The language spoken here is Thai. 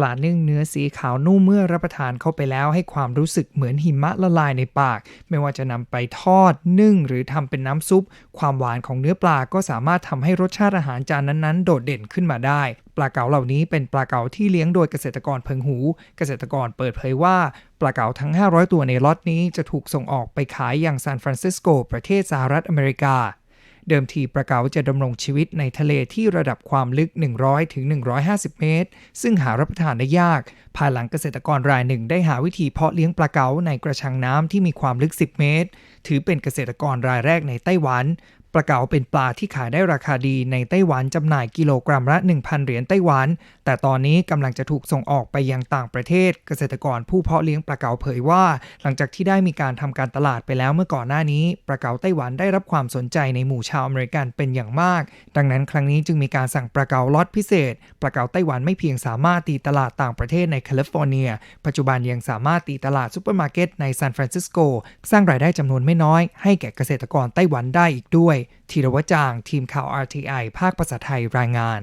ปลานึ่งเนื้อสีขาวนุ่มเมื่อรับประทานเข้าไปแล้ว ให้ความรู้สึกเหมือนหิมะละลายในปาก ไม่ว่าจะนำไปทอดนึ่ง หรือทำเป็นน้ำซุป ความหวานของเนื้อปลาก็สามารถทำให้รสชาติอาหารจานนั้นๆ โดดเด่นขึ้นมาได้ ปลาเก๋าเหล่านี้เป็นปลาเก๋าที่เลี้ยงโดยเกษตรกรเพิงหู เกษตรกรเปิดเผยว่าปลาเก๋าทั้ง 500 ตัวในล็อตนี้จะถูกส่งออกไปขายอย่างซานฟรานซิสโกประเทศสหรัฐอเมริกา เดิมทีปลาเก๋าจะดำรงชีวิตในทะเลที่ระดับความลึก 100ถึง150 เมตร ซึ่งหารับประทานได้ยาก ภายหลังเกษตรกรรายหนึ่งได้หาวิธีเพาะเลี้ยงปลาเก๋าในกระชังน้ำที่มีความลึก 10 เมตร ถือเป็นเกษตรกรรายแรกในไต้หวัน ปลาเก๋าเป็นปลาที่ขายได้ราคาดีในไต้หวันจำหน่ายกิโลกรัมละ 1,000 เหรียญไต้หวัน แต่ตอนนี้กำลังจะถูกส่งออกไปยังต่างประเทศ เกษตรกรผู้เพาะเลี้ยงปลาเก๋าเผยว่า หลังจากที่ได้มีการทำการตลาดไปแล้วเมื่อก่อนหน้านี้ปลาเก๋าไต้หวันได้รับความสนใจในหมู่ชาวอเมริกันเป็นอย่างมาก ดังนั้นครั้งนี้จึงมีการสั่งปลาเก๋าล็อตพิเศษปลาเก๋าไต้หวันไม่เพียงสามารถตีตลาดต่างประเทศในแคลิฟอร์เนีย ปัจจุบันยังสามารถตีตลาดซูเปอร์มาร์เก็ตในซานฟรานซิสโกสร้างรายได้จำนวนไม่น้อยให้แก่เกษตรกรไต้หวันได้อีกด้วยธีรวจาง ทีมข่าว RTI ภาคภาษาไทยรายงาน